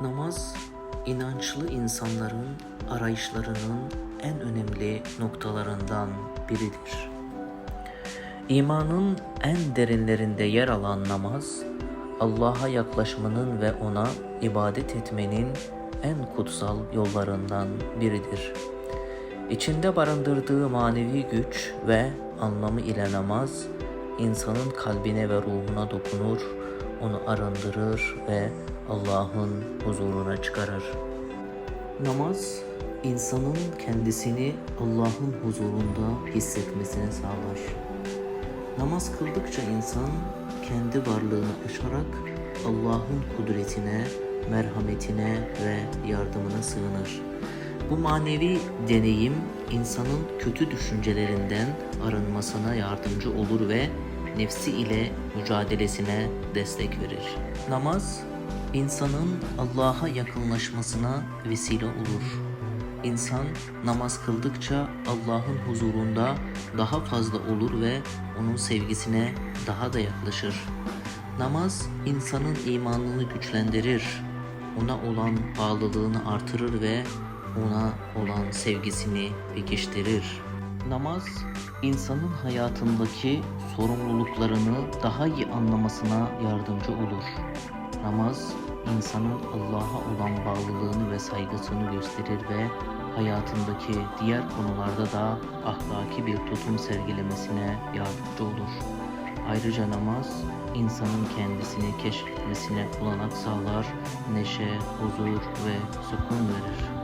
Namaz, inançlı insanların arayışlarının en önemli noktalarından biridir. İmanın en derinlerinde yer alan namaz, Allah'a yaklaşmanın ve ona ibadet etmenin en kutsal yollarından biridir. İçinde barındırdığı manevi güç ve anlamı ile namaz, insanın kalbine ve ruhuna dokunur, onu arındırır ve Allah'ın huzuruna çıkarır. Namaz, insanın kendisini Allah'ın huzurunda hissetmesini sağlar. Namaz kıldıkça insan kendi varlığını aşarak Allah'ın kudretine, merhametine ve yardımına sığınır. Bu manevi deneyim insanın kötü düşüncelerinden arınmasına yardımcı olur ve nefsi ile mücadelesine destek verir. Namaz insanın Allah'a yakınlaşmasına vesile olur. İnsan namaz kıldıkça Allah'ın huzurunda daha fazla olur ve onun sevgisine daha da yaklaşır. Namaz insanın imanını güçlendirir, ona olan bağlılığını artırır ve ona olan sevgisini pekiştirir. Namaz insanın hayatındaki sorumluluklarını daha iyi anlamasına yardımcı olur. Namaz insanın Allah'a olan bağlılığını ve saygısını gösterir ve hayatındaki diğer konularda da ahlaki bir tutum sergilemesine yardımcı olur. Ayrıca namaz insanın kendisini keşfetmesine olanak sağlar, neşe, huzur ve sükun verir.